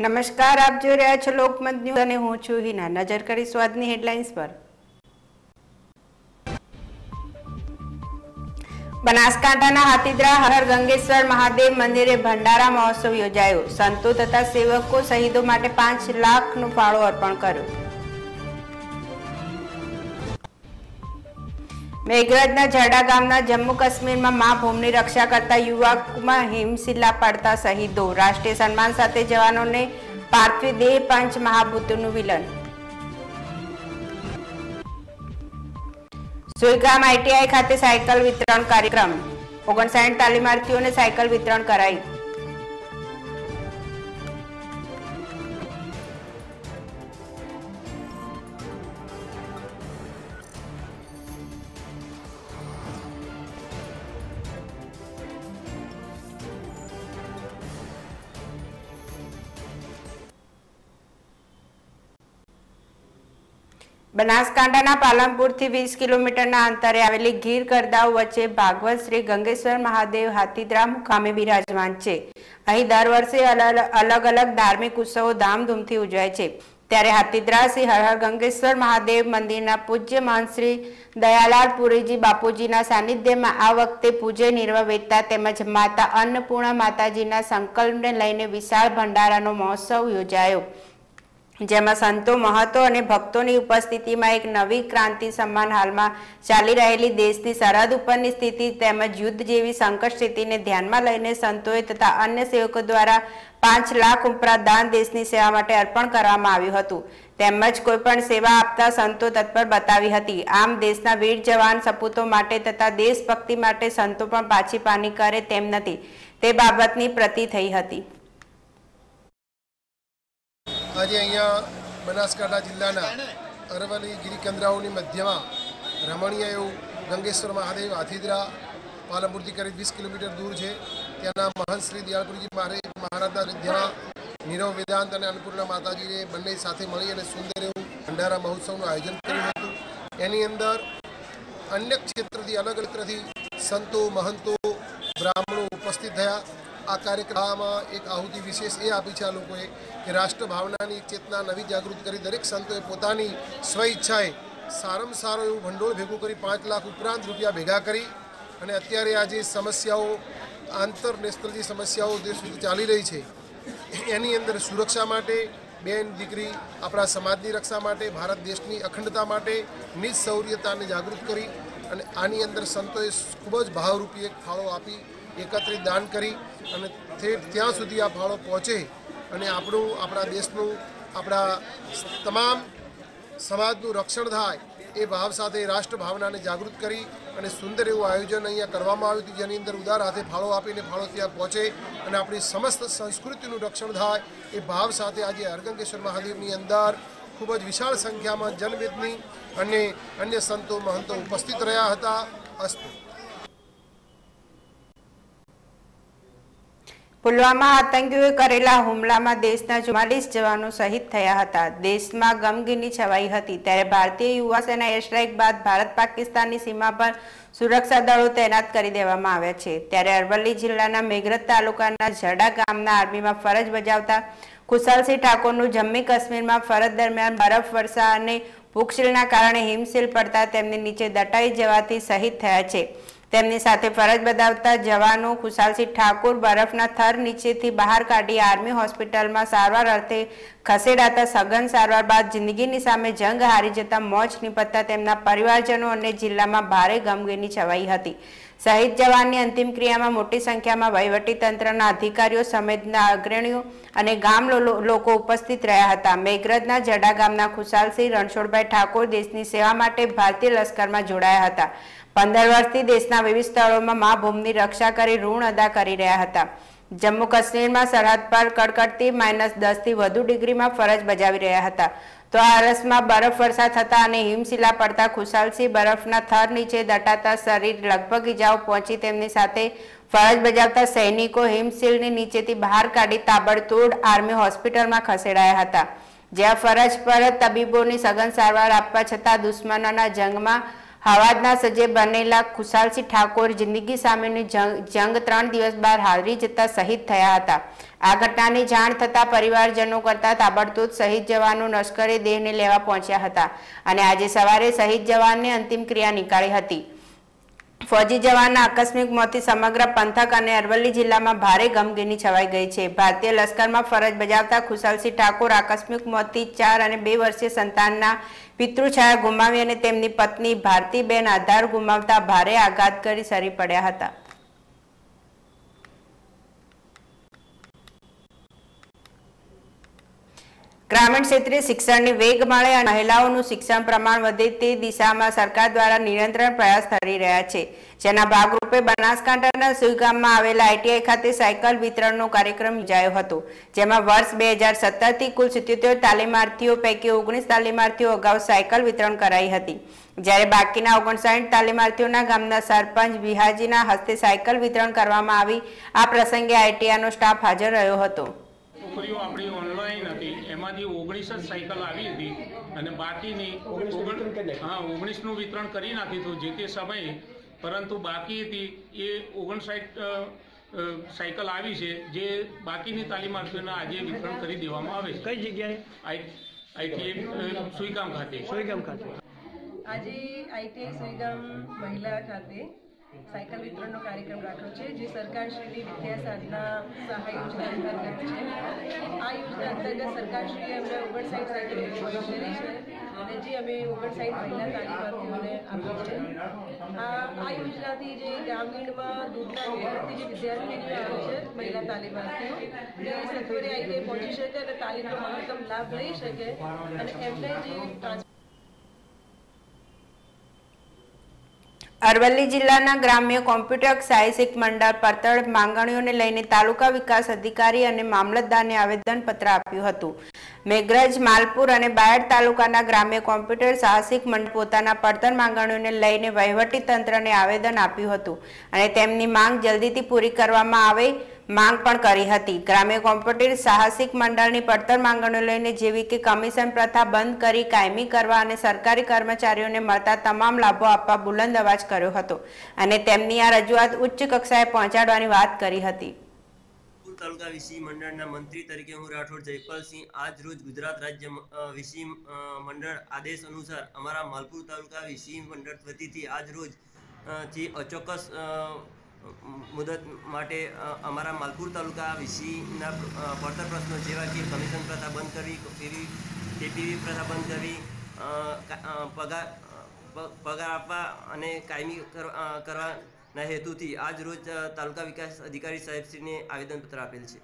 નમસ્કાર, આપ જોઈ રહ્યા છો લોકમત ન્યૂઝ અને હું છું હિના. નજર કરી સ્વાદની હેડલાઇન્સ પર. બનાસકાંઠાના હાથીદરા, હર ગંગેશ્વર મહાદેવ મંદિરે ભંડારા મહોત્સવ યોજાયો. સંતો તથા સેવકો શહીદો માટે પાંચ લાખનો ફાળો અર્પણ કર્યો. મેઘરજના ઝરડા ગામના જમ્મુ કાશ્મીરમાં મા ભૂમની રક્ષા કરતા યુવકમાં હિમશિલા પડતા શહીદો. રાષ્ટ્રીય સન્માન સાથે જવાનોને પાર્થિવ દેહ પંચ મહાભૂતોનું વિલન. સુઈગામ આઈટીઆઈ ખાતે સાયકલ વિતરણ કાર્યક્રમ. ઓગણસાઠ તાલીમાર્થીઓને સાયકલ વિતરણ કરાઈ. બનાસકાંઠાના પાલનપુરથી વીસ કિલોમીટરના અંતરે આવેલી ગીર કરદાવ વચ્ચે ભાગવત શ્રી ગંગેશ્વર મહાદેવ હાથીદ્રા મુકામે બિરાજમાન છે. અહીં દર વર્ષે અલગ અલગ ધાર્મિક ઉત્સવો ધામધૂમથી ઉજવાય છે. ત્યારે હાથીદ્રા શ્રી હરહર ગંગેશ્વર મહાદેવ મંદિરના પૂજ્ય મહંત શ્રી દયાલાલ પુરીજી બાપુજીના સાનિધ્યમાં આ વખતે પૂજ્ય નિર્વવેતા તેમજ માતા અન્નપૂર્ણા માતાજીના સંકલ્પને લઈને વિશાળ ભંડારાનો મહોત્સવ યોજાયો. જેમાં સંતો, મહતો અને ભક્તોની ઉપસ્થિતિમાં એક નવી ક્રાંતિ સમાન હાલમાં ચાલી રહેલી દેશની સરહદ ઉપરની સ્થિતિ તેમજ યુદ્ધ જેવી સંકટ સ્થિતિને ધ્યાનમાં લઈને સંતોએ તથા અન્ય સેવકો દ્વારા પાંચ લાખ ઉપરાંત દાન દેશની સેવા માટે અર્પણ કરવામાં આવ્યું હતું. તેમજ કોઈપણ સેવા આપતા સંતો તત્પર બતાવી હતી. આમ દેશના વીર જવાન સપૂતો માટે તથા દેશભક્તિ માટે સંતો પણ પાછી પાની કરે તેમ નથી. તે બાબતની પ્રતિ થઈ હતી. આજે અહીંયા બનાસકાંઠા જિલ્લાના અરવલ્લી ગિરિકંદરાઓની મધ્યમાં રમણીય એવું ગંગેશ્વર મહાદેવ હાથીદરા પાલનપુરથી કરીબ વીસ કિલોમીટર દૂર છે. ત્યાંના મહંત શ્રી દયાળપુરજી મહારાજના વિદ્યામાં નીરવ વેદાંત અને અન્નપૂર્ણા માતાજીએ બંને સાથે મળી અને સુંદર એવું ભંડારા મહોત્સવનું આયોજન કર્યું હતું. એની અંદર અન્ય ક્ષેત્રથી અલગ ક્ષેત્રથી સંતો, મહંતો, બ્રાહ્મણો ઉપસ્થિત થયા. આ કાર્યક્રમમાં એક આહુતિ વિશેષ એ આપી છે આ લોકોએ કે રાષ્ટ્ર ભાવનાની ચેતના નવી જાગૃત કરી દરેક સંતોએ પોતાની સ્વ ઈચ્છાએ સારામાં સારું એવું ભંડોળ ભેગું કરી પાંચ લાખ ઉપરાંત રૂપિયા ભેગા કરી અને અત્યારે આ જે સમસ્યાઓ આંતરનેશનલ જે સમસ્યાઓ દેશ સુધી ચાલી રહી છે, એની અંદર સુરક્ષા માટે, બેન દીકરી આપણા સમાજની રક્ષા માટે, ભારત દેશની અખંડતા માટે નિજ શૌર્યતાને જાગૃત કરી અને આની અંદર સંતોએ ખૂબ જ ભાવરૂપી એક ફાળો આપી એકત્રિત દાન કરી અને ત્યાં સુધી આ ફાળો પહોંચે અને આપણું, આપણા દેશનું, આપણા તમામ સમાજનું રક્ષણ થાય એ ભાવ સાથે રાષ્ટ્ર ભાવનાને જાગૃત કરી અને સુંદર એવું આયોજન અહીંયા કરવામાં આવ્યું હતું, જેની અંદર ઉદાર હાથે ફાળો આપીને ફાળો ત્યાં પહોંચે અને આપણી સમસ્ત સંસ્કૃતિનું રક્ષણ થાય એ ભાવ સાથે આજે હરગંગેશ્વર મહાદેવની અંદર ખૂબ જ વિશાળ સંખ્યામાં જનવેદની અને અન્ય સંતો, મહંતો ઉપસ્થિત રહ્યા હતા. અસ્તુ. પુલવામા આતંકીઓએ કરેલા હુમલામાં દેશના ચુમ્માલીસ જવાનો શહીદ થયા હતા. દેશમાં ગમગીની છવાઈ હતી. ત્યારે ભારતીય યુવા સેના એરસ્ટ્રાઇક બાદ ભારત પાકિસ્તાનની સીમા પર સુરક્ષા દળો તૈનાત કરી દેવામાં આવ્યા છે. ત્યારે અરવલ્લી જિલ્લાના મેઘરજ તાલુકાના જડા ગામના આર્મીમાં ફરજ બજાવતા કુશાલસિંહ ઠાકોરનું જમ્મુ કાશ્મીરમાં ફરજ દરમિયાન બરફ વર્ષા અને ભૂખશીલના કારણે હિમશીલ પડતા તેમને નીચે દટાઈ જવાથી શહીદ થયા છે. તેમની સાથે ફરજ બજાવતા જવાનો ખુશાલસિંહ ઠાકોર બરફના થર નીચેથી બહાર કાઢી આર્મી હોસ્પિટલમાં સારવાર અર્થે ખસેડાતા સઘન સારવાર બાદ જિંદગીની સામે જંગ હારી જતા મોજ નીપજતા તેમના પરિવારજનો અને જિલ્લામાં ભારે ગમગીની છવાઈ હતી. શહીદ જવાનની અંતિમ ક્રિયામાં મોટી સંખ્યામાં વહીવટી તંત્રના અધિકારીઓ સમેતના અગ્રણીઓ અને ગામ લોકો ઉપસ્થિત રહ્યા હતા. મેઘરજના જડા ગામના ખુશાલસિંહ રણછોડભાઈ ઠાકોર દેશની સેવા માટે ભારતીય લશ્કરમાં જોડાયા હતા. પંદર વર્ષથી દેશના વિવિધ સ્થળોમાં મા ભૂમની રક્ષા કરી, ઋણ અદા કરી રહ્યા હતા. જમ્મુ કાશ્મીરમાં સરહદ પર કડકડતી માઇનસ દસથી વધુ ડિગ્રીમાં ફરજ બજાવી રહ્યા હતા. તો આ રસમાં બરફ વરસાદ થતા અને હિમશિલા પડતા ખુશાલસિંહ બરફના થર નીચે દટાતા શરીર લગભગ ઇજાઓ પહોંચી તેમની સાથે ફરજ બજાવતા સૈનિકો હિમશીલની નીચેથી બહાર કાઢી તાબડતોડ આર્મી હોસ્પિટલમાં ખસેડાયા હતા. જ્યાં ફરજ પર તબીબોની સઘન સારવાર આપવા છતાં દુશ્મનોના જંગમાં હવાદના સજે બનેલા ખુશાલસિંહ ઠાકોર જિંદગી સામેની જંગ ત્રણ દિવસ બાદ હારી જતા શહીદ થયા હતા. આ ઘટનાની જાણ થતાં પરિવારજનો કરતા તાબડતોબ શહીદ જવાનો લશ્કરે દેહને લેવા પહોંચ્યા હતા અને આજે સવારે શહીદ જવાનને અંતિમ ક્રિયા નીકાળી હતી. ફૌજી જવાનના આકસ્મિક મોતથી સમગ્ર પંથક અને અરવલ્લી જિલ્લામાં ભારે ગમગીની છવાઈ ગઈ છે. ભારતીય લશ્કરમાં ફરજ બજાવતા ખુશાલસિંહ ઠાકોર આકસ્મિક મોતથી ચાર અને બે વર્ષીય સંતાનના પિતૃછાયા ગુમાવી અને તેમની પત્ની ભારતીબેન આધાર ગુમાવતા ભારે આઘાત કરી સરી પડ્યા હતા. ગ્રામીણ ક્ષેત્રે શિક્ષણની વેગ મળે અને મહિલાઓનું શિક્ષણ પ્રમાણ વધે તે દિશામાં સરકાર દ્વારા નિરંતર પ્રયાસ થઈ રહ્યા છે. જેના ભાગરૂપે બનાસકાંઠાના સુઈગામમાં આવેલા આઈટીઆઈ ખાતે સાયકલ વિતરણનો કાર્યક્રમ યોજાયો હતો. જેમાં વર્ષ બે હજાર સત્તરથી કુલ સિત્યોતેર તાલીમાર્થીઓ પૈકી ઓગણીસ તાલીમાર્થીઓ અગાઉ સાયકલ વિતરણ કરાઈ હતી. જ્યારે બાકીના ઓગણસાઠ તાલીમાર્થીઓના ગામના સરપંચ બિહાજીના હસ્તે સાયકલ વિતરણ કરવામાં આવી. આ પ્રસંગે આઈટીઆઈનો સ્ટાફ હાજર રહ્યો હતો. છોકરીઓ આપણી ઓનલાઈન હતી. એમાંથી ઓગણીસ જ સાયકલ આવી હતી. અને બાકીની હા ઓગણીસનું વિતરણ કરી નાખ્યું હતું જે તે સમયે. પરંતુ બાકી હતી એ ઓગણસાઠ સાયકલ આવી છે. જે બાકીની તાલીમાર્થીઓને આજે વિતરણ કરી દેવામાં આવે છે. કઈ જગ્યાએ? આઈટીઆઈ સુઈગામ ખાતે. સુઈગામ ખાતે. આજે આઈટીઆઈ સુઈગામ મહિલા ખાતે સાયકલ વિતરણનો કાર્યક્રમ રાખ્યો છે જે સરકારશ્રીની વિદ્યા સાધના સહાય યોજના અંતર્ગત છે. આ યોજના અંતર્ગત સરકારશ્રીએ અમને ઓગણસાઠ સાયકલ કરી છે અને જે અમે ઓગણસાઠ મહિલા તાલીમાર્થીઓને આપી છે. આ આ યોજનાથી જે ગ્રામીણમાં દૂધના દૂરથી જે વિદ્યાર્થીઓ આવે છે, મહિલા તાલીમાર્થીઓ એ સત્વરે આવીને પહોંચી શકે અને તાલીમનો મહત્તમ લાભ લઈ શકે અને એમને જે અરવલ્લી જિલ્લાના ગ્રામ્ય કોમ્પ્યુટર સાહસિક મંડળ પરતળ માંગણીઓને લઈને તાલુકા વિકાસ અધિકારી અને મામલતદારને આવેદનપત્ર આપ્યું હતું. મેઘરજ, માલપુર અને બાયડ તાલુકાના ગ્રામ્ય કોમ્પ્યુટર સાહસિક મંડળ પોતાના પડતર માંગણીઓને લઈને વહીવટી તંત્રને આવેદન આપ્યું હતું અને તેમની માંગ જલ્દીથી પૂરી કરવામાં આવે માંગ પણ કરી હતી. ગ્રામ્ય કોમ્પ્યુટર સાહસિક મંડળની પડતર માંગણીઓ લઈને જેવી કે કમિશન પ્રથા બંધ કરી, કાયમી કરવા અને સરકારી કર્મચારીઓને મળતા તમામ લાભો આપવા બુલંદ અવાજ કર્યો હતો અને તેમની આ રજૂઆત ઉચ્ચ કક્ષાએ પહોંચાડવાની વાત કરી હતી. તાલુકા વિસી મંડળના મંત્રી તરીકે હું રાઠોડ જયપાલસિંહ આજ રોજ ગુજરાત રાજ્ય વિસી મંડળ આદેશ અનુસાર અમારા માલપુર તાલુકા વિસી મંડળ વતીથી આજ રોજ જે અચોક્કસ મુદત માટે અમારા માલપુર તાલુકા વિસીના પડતર પ્રશ્નો જેવા કે કમિશન પ્રથા બંધ કરવી પીવી કેપીવી પ્રથા બંધ કરવી પગાર પગાર આપવા અને કાયમી કર- કરવાના હેતુથી આજ રોજ તાલુકા વિકાસ અધિકારી સાહેબશ્રીને આવેદનપત્ર આપેલ છે.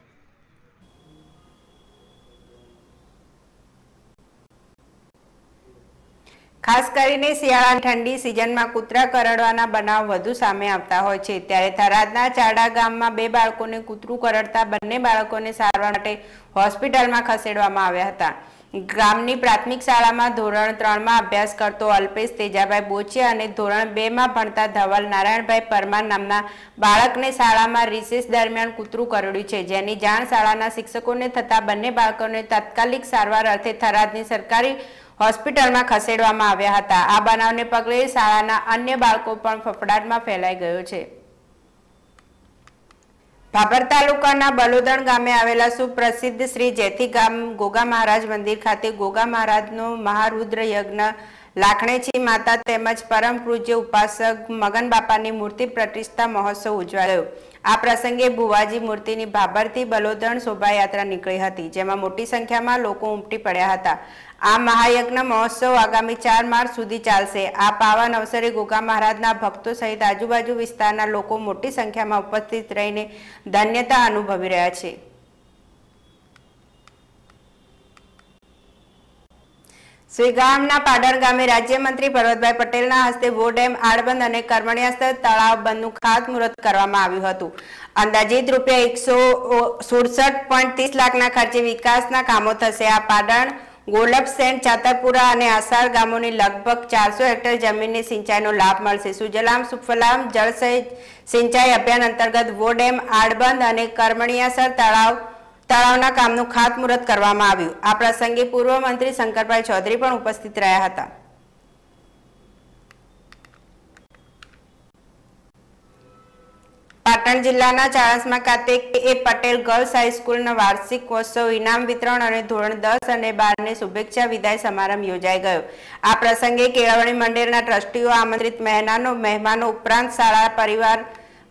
ખાસ કરીને શિયાળા ઠંડી સિઝનમાં કૂતરા કરડવાના બનાવ વધુ સામે આવતા હોય છે. ત્યારે થરાદના ચાડા ગામમાં બે બાળકોને કૂતરું કરડતા બંને બાળકોને સારવાર માટે હોસ્પિટલમાં ખસેડવામાં આવ્યા હતા. ગામની પ્રાથમિક શાળામાં ધોરણ ત્રણમાં અભ્યાસ કરતો અલ્પેશ તેજાભાઈ બોચિયા અને ધોરણ બેમાં ભણતા ધવલ નારાયણભાઈ પરમાર નામના બાળકને શાળામાં રિસેસ દરમિયાન કૂતરું કરડ્યું છે. જેની જાણ શાળાના શિક્ષકોને થતા બંને બાળકોને તાત્કાલિક સારવાર અર્થે થરાદની સરકારી હોસ્પિટલમાં ખસેડવામાં આવ્યા હતા. આ બનાવને પગલે શાળાના અન્ય બાળકો પણ ફફડાટમાં ફેલાઈ ગયો છે. ભાભર તાલુકાના બલોદણ ગામે આવેલા સુપ્રસિદ્ધ શ્રી જેથી ગામ ગોગા મહારાજ મંદિર ખાતે ગોગા મહારાજનો મહારુદ્ર યજ્ઞ લાખણેચી માતા તેમજ પરમ પૂજ્ય ઉપાસક મગન બાપાની મૂર્તિ પ્રતિષ્ઠા મહોત્સવ ઉજવાયો. આ પ્રસંગે ભુવાજી મૂર્તિની ભાભરથી બલોદણ શોભાયાત્રા નીકળી હતી, જેમાં મોટી સંખ્યામાં લોકો ઉમટી પડ્યા હતા. આ મહાયજ્ઞ મહોત્સવ આગામી ચાર માર્ચ સુધી ચાલશે. આ પાવન અવસરે ગોગા મહારાજના ભક્તો સહિત આજુબાજુ વિસ્તારના લોકો મોટી સંખ્યામાં ઉપસ્થિત રહીને ધન્યતા અનુભવી રહ્યા છે. શ્રીગામના પાડર ગામે રાજ્યમંત્રી ભરતભાઈ પટેલના હસ્તે વો ડેમ, આડબંધ અને કરમણિયાસ્તર તળાવ બંધનું ખાતમુહૂર્ત કરવામાં આવ્યું હતું. અંદાજિત રૂપિયા એકસો સુડસઠ પોઈન્ટ ત્રીસ લાખના ખર્ચે વિકાસના કામો થશે. આ પાટણ ગોલપસેન ચાતરપુરા અને આસાર ગામોની લગભગ ચારસો હેક્ટર જમીનને સિંચાઈનો લાભ મળશે. સુજલામ, સુફલામ જળસહિત સિંચાઈ અભિયાન અંતર્ગત વોડેમ આડબંધ અને કરમણિયાસર તળાવ, તળાવના કામનું ખાતમુહૂર્ત કરવામાં આવ્યું. આ પ્રસંગે પૂર્વ મંત્રી શંકરભાઈ ચૌધરી પણ ઉપસ્થિત રહ્યા હતા. પાટણ જિલ્લાના ચાણસ્મા ખાતે એ પટેલ ગર્લ્સ હાઈસ્કૂલના વાર્ષિકોત્સવ ઇનામ વિતરણ અને ધોરણ દસ અને બારને શુભેચ્છા વિદાય સમારંભ યોજાઈ ગયો. આ પ્રસંગે કેળવણી મંડળના ટ્રસ્ટીઓ, આમંત્રિત મહેમાનો મહેમાનો ઉપરાંત શાળા પરિવાર,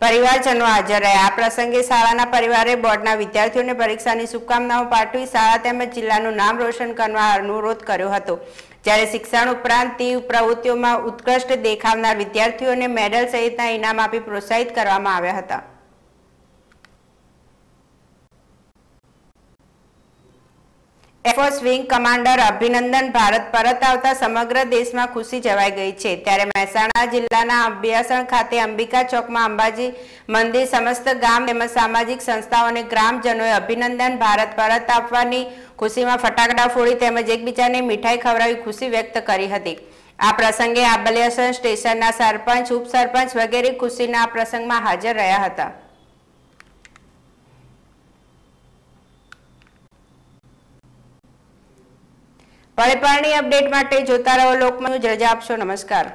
પરિવારજનો હાજર રહ્યા. આ પ્રસંગે શાળાના પરિવારે બોર્ડના વિદ્યાર્થીઓને પરીક્ષાની શુભકામનાઓ પાઠવી શાળા તેમજ જિલ્લાનું નામ રોશન કરવા અનુરોધ કર્યો હતો. જ્યારે શિક્ષણ ઉપરાંત તીવ પ્રવૃત્તિઓમાં ઉત્કૃષ્ટ દેખાવનાર વિદ્યાર્થીઓને મેડલ સહિતના ઇનામ આપી પ્રોત્સાહિત કરવામાં આવ્યા હતા. એફોર્સ વિંગ કમાન્ડર અભિનંદન ભારત પરત આવતા સમગ્ર દેશમાં ખુશી જવાઈ ગઈ છે. ત્યારે મહેસાણા જિલ્લાના અભ્યાસણ ખાતે અંબિકા ચોકમાં અંબાજી મંદિર સમસ્ત ગામ તેમજ સામાજિક સંસ્થાઓ અને ગ્રામજનોએ અભિનંદન ભારત પરત આપવાની ખુશીમાં ફટાકડા ફોડી તેમજ એકબીજાને મીઠાઈ ખવડાવી ખુશી વ્યક્ત કરી હતી. આ પ્રસંગે આબલિયાસણ સ્ટેશનના સરપંચ, ઉપસરપંચ વગેરે ખુશીના પ્રસંગમાં હાજર રહ્યા હતા. પળે અપડેટ માટે જોતા રહો લોકમય રજા આપશો. નમસ્કાર.